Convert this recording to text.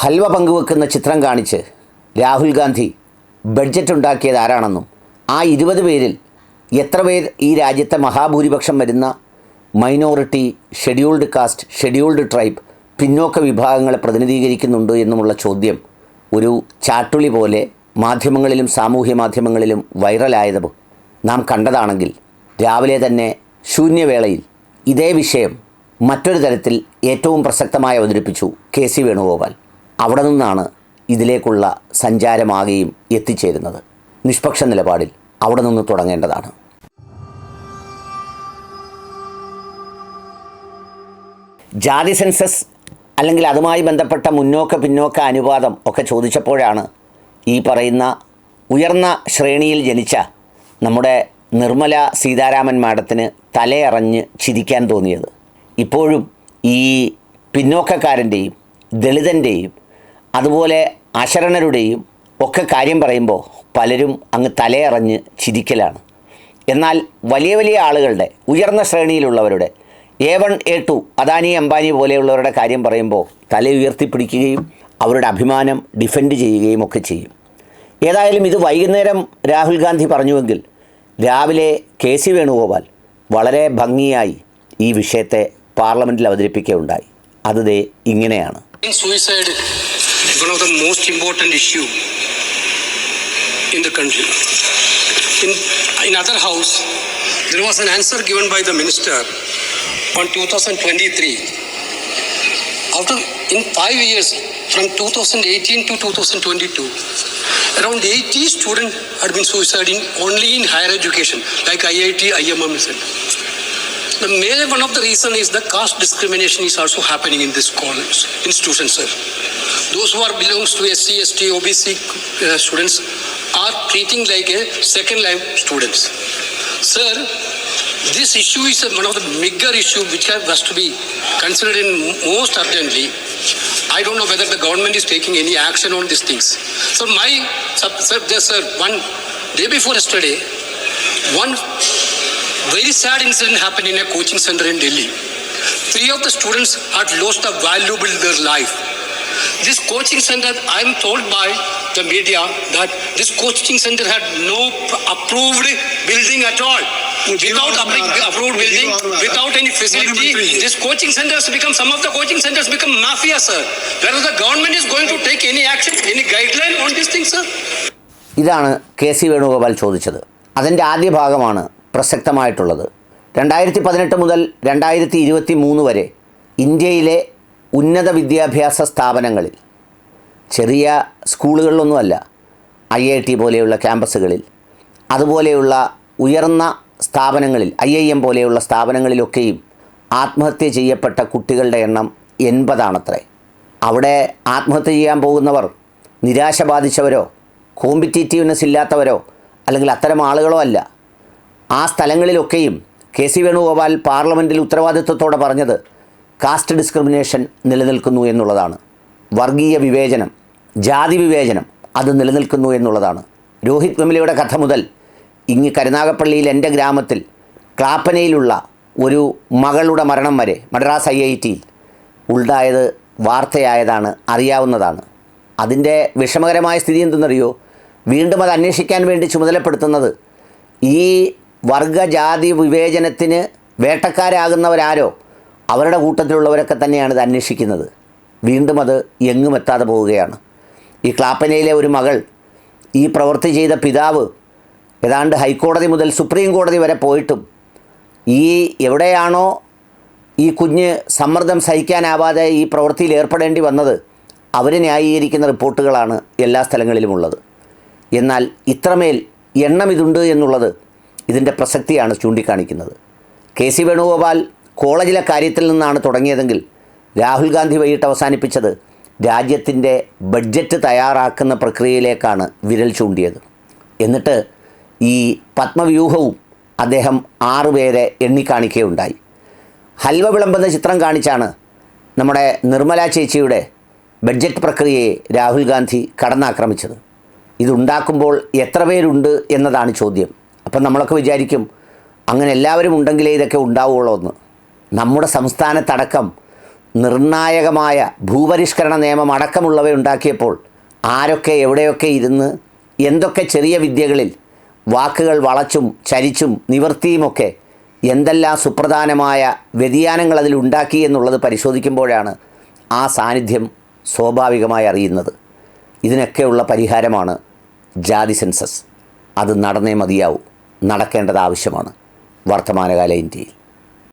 ഹൽവ പങ്കുവെക്കുന്ന ചിത്രം കാണിച്ച് രാഹുൽ ഗാന്ധി ബഡ്ജറ്റ് ഉണ്ടാക്കിയത് ആരാണെന്നും ആ ഇരുപത് പേരിൽ എത്ര പേർ ഈ രാജ്യത്തെ മഹാഭൂരിപക്ഷം വരുന്ന minority scheduled caste scheduled tribe പിന്നോക്ക വിഭാഗങ്ങളെ പ്രതിനിധീകരിക്കുന്നുണ്ട് എന്നുമുള്ള ചോദ്യം ഒരു ചാട്ടുളി പോലെ മാധ്യമങ്ങളിലും സാമൂഹ്യ മാധ്യമങ്ങളിലും വൈറലായത് നാം കണ്ടതാണെങ്കിൽ രാവിലെ തന്നെ ശൂന്യവേളയിൽ ഇതേ വിഷയം മറ്റൊരു തരത്തിൽ ഏറ്റവും പ്രസക്തമായി അവതരിപ്പിച്ചു കെ സി വേണുഗോപാൽ. അവിടെ നിന്നാണ് ഇതിലേക്കുള്ള സഞ്ചാരമാകെയും എത്തിച്ചേരുന്നത്. നിഷ്പക്ഷ നിലപാടിൽ അവിടെ നിന്ന് തുടങ്ങേണ്ടതാണ്. ജാതി സെൻസസ് അല്ലെങ്കിൽ അതുമായി ബന്ധപ്പെട്ട മുന്നോക്ക പിന്നോക്ക അനുപാതം ഒക്കെ ചോദിച്ചപ്പോഴാണ് ഈ പറയുന്ന ഉയർന്ന ശ്രേണിയിൽ ജനിച്ച നമ്മുടെ നിർമ്മല സീതാരാമൻ മാഡത്തിന് തലയറഞ്ഞ് ചിരിക്കാൻ തോന്നിയത്. ഇപ്പോഴും ഈ പിന്നോക്കക്കാരന്റെയും ദളിതന്റെയും അതുപോലെ അശരണരുടെയും ഒക്കെ കാര്യം പറയുമ്പോൾ പലരും അങ്ങ് തലയറഞ്ഞ് ചിരിക്കലാണ്. എന്നാൽ വലിയ വലിയ ആളുകളുടെ ഉയർന്ന ശ്രേണിയിലുള്ളവരുടെ A one A two Adani Ambani പോലെയുള്ളവരുടെ കാര്യം പറയുമ്പോൾ തല ഉയർത്തിപ്പിടിക്കുകയും അവരുടെ അഭിമാനം ഡിഫെൻഡ് ചെയ്യുകയും ഒക്കെ ചെയ്യും. ഏതായാലും ഇത് വൈകുന്നേരം രാഹുൽ ഗാന്ധി പറഞ്ഞുവെങ്കിൽ രാവിലെ കെ സി വേണുഗോപാൽ വളരെ ഭംഗിയായി ഈ വിഷയത്തെ പാർലമെന്റിൽ അവതരിപ്പിക്കുകയുണ്ടായി. അത് ഇങ്ങനെയാണ്. Suicide one of the most important issue in the country. In, in other house, there was an answer given by the minister on 2023. After in five years, from 2018 to 2022, around 80 students had been suiciding only in higher education, like IIT, IMM, etc. The major one of the reason is the caste discrimination is also happening in this college institution, sir. Those who are belongs to SC, ST, OBC uh, students are treating like a second life students. Sir, this issue is one of the bigger issue which has to be considered in most urgently. I don't know whether the government is taking any action on these things. So my, sir, yes, sir one day before yesterday, one very sad incident happened in a coaching center in Delhi. Three of the students had lost a valuable their life. This coaching center, I am told by the media that this coaching center had no approved building at all. Without approved building, without any facility, this coaching center has become, some of the coaching centers become mafia, sir. Whether the government is going to take any action, any guideline on this thing, sir? ഇതാണ് K C Venugopal ചോദിച്ചത് അതിന്റെ ആദ്യ ഭാഗമാണ് പ്രസക്തമായിട്ടുള്ളത് രണ്ടായിരത്തി പതിനെട്ട് മുതൽ രണ്ടായിരത്തി ഇരുപത്തി മൂന്ന് വരെ ഇന്ത്യയിലെ ഉന്നത വിദ്യാഭ്യാസ സ്ഥാപനങ്ങളിൽ ചെറിയ സ്കൂളുകളിലൊന്നുമല്ല ഐ ഐ ടി പോലെയുള്ള ക്യാമ്പസുകളിൽ അതുപോലെയുള്ള ഉയർന്ന സ്ഥാപനങ്ങളിൽ ഐ ഐ എം പോലെയുള്ള സ്ഥാപനങ്ങളിലൊക്കെയും ആത്മഹത്യ ചെയ്യപ്പെട്ട കുട്ടികളുടെ എണ്ണം എൺപതാണത്രേ. അവിടെ ആത്മഹത്യ ചെയ്യാൻ പോകുന്നവർ നിരാശ ബാധിച്ചവരോ കോമ്പറ്റീറ്റീവ്നെസ് ഇല്ലാത്തവരോ അല്ലെങ്കിൽ അത്തരം ആളുകളോ അല്ല. ആ സ്ഥലങ്ങളിലൊക്കെയും കെ സി വേണുഗോപാൽ പാർലമെന്റിൽ ഉത്തരവാദിത്വത്തോടെ പറഞ്ഞത് കാസ്റ്റ് ഡിസ്ക്രിമിനേഷൻ നിലനിൽക്കുന്നു എന്നുള്ളതാണ്. വർഗീയ വിവേചനം ജാതി വിവേചനം അത് നിലനിൽക്കുന്നു എന്നുള്ളതാണ്. രോഹിത് വെമിലയുടെ കഥ മുതൽ ഇങ്ങ് കരുനാഗപ്പള്ളിയിൽ എന്റെ ഗ്രാമത്തിൽ ക്ലാപ്പനയിലുള്ള ഒരു മകളുടെ മരണം വരെ മദ്രാസ് ഐ ഐ ടിയിൽ ഉണ്ടായത് വാർത്തയായതാണ് അറിയാവുന്നതാണ്. അതിന്റെ വിഷമകരമായ സ്ഥിതി എന്തെന്നറിയോ? വീണ്ടും അത് അന്വേഷിക്കാൻ വേണ്ടി ചുമതലപ്പെടുത്തുന്നത് ഈ വർഗജാതി വിവേചനത്തിന് വേട്ടക്കാരാകുന്നവരാരോ? അവരുടെ കൂട്ടത്തിലുള്ളവരൊക്കെ തന്നെയാണ് ഇത് അന്വേഷിക്കുന്നത്. വീണ്ടും അത് എങ്ങും എത്താതെ പോവുകയാണ്. ഈ ക്ലാപ്പനയിലെ ഒരു മകൾ ഈ പ്രവൃത്തി ചെയ്ത പിതാവ് ഏതാണ്ട് ഹൈക്കോടതി മുതൽ സുപ്രീം കോടതി വരെ പോയിട്ടും ഈ എവിടെയാണോ ഈ കുഞ്ഞ് സമ്മർദ്ദം സഹിക്കാനാവാതെ ഈ പ്രവൃത്തിയിൽ ഏർപ്പെടേണ്ടി വന്നത് അവർ ന്യായീകരിക്കുന്ന റിപ്പോർട്ടുകളാണ് എല്ലാ സ്ഥലങ്ങളിലുമുള്ളത്. എന്നാൽ ഇത്രമേൽ എണ്ണം ഇതുണ്ട് എന്നുള്ളത് ഇതിന്റെ പ്രസക്തിയാണ് ചൂണ്ടിക്കാണിക്കുന്നത്. കെ സി വേണുഗോപാൽ കോളേജിലെ കാര്യത്തിൽ നിന്നാണ് തുടങ്ങിയതെങ്കിൽ രാഹുൽ ഗാന്ധി വൈകിട്ട് അവസാനിപ്പിച്ചത് രാജ്യത്തിന്റെ ബഡ്ജറ്റ് തയ്യാറാക്കുന്ന പ്രക്രിയയിലേക്കാണ് വിരൽ ചൂണ്ടിയത്. എന്നിട്ട് ഈ പത്മവ്യൂഹവും അദ്ദേഹം ആറുപേരെ എണ്ണിക്കാണിക്കുകയുണ്ടായി. ഹൽവ വിളമ്പുന്ന ചിത്രം കാണിച്ചാണ് നമ്മുടെ നിർമ്മല ചേച്ചിയുടെ ബഡ്ജറ്റ് പ്രക്രിയയെ രാഹുൽ ഗാന്ധി കടന്നാക്രമിച്ചത്. ഇതുണ്ടാക്കുമ്പോൾ എത്ര പേരുണ്ട് എന്നതാണ് ചോദ്യം. അപ്പം നമ്മളൊക്കെ വിചാരിക്കും അങ്ങനെ എല്ലാവരും ഉണ്ടെങ്കിലേ ഇതൊക്കെ ഉണ്ടാവുകയുള്ളൂ എന്ന് നമ്മുടെ സംസ്ഥാനത്തടക്കം നിർണായകമായ ഭൂപരിഷ്കരണ നിയമം അടക്കമുള്ളവ ഉണ്ടാക്കിയപ്പോൾ ആരൊക്കെ എവിടെയൊക്കെ ഇരുന്ന് എന്തൊക്കെ ചെറിയ വിദ്യകളിൽ വാക്കുകൾ വളച്ചും ചരിച്ചും നിവർത്തിയുമൊക്കെ എന്തെല്ലാം സുപ്രധാനമായ വ്യതിയാനങ്ങൾ അതിലുണ്ടാക്കി എന്നുള്ളത് പരിശോധിക്കുമ്പോഴാണ് ആ സാന്നിധ്യം സ്വാഭാവികമായി അറിയുന്നത്. ഇതിനൊക്കെയുള്ള പരിഹാരമാണ് ജാതി സെൻസസ്. അത് നടന്നേ മതിയാവൂ. നടക്കേണ്ടത് ആവശ്യമാണ്. വർത്തമാനകാല ഇന്ത്യയിൽ.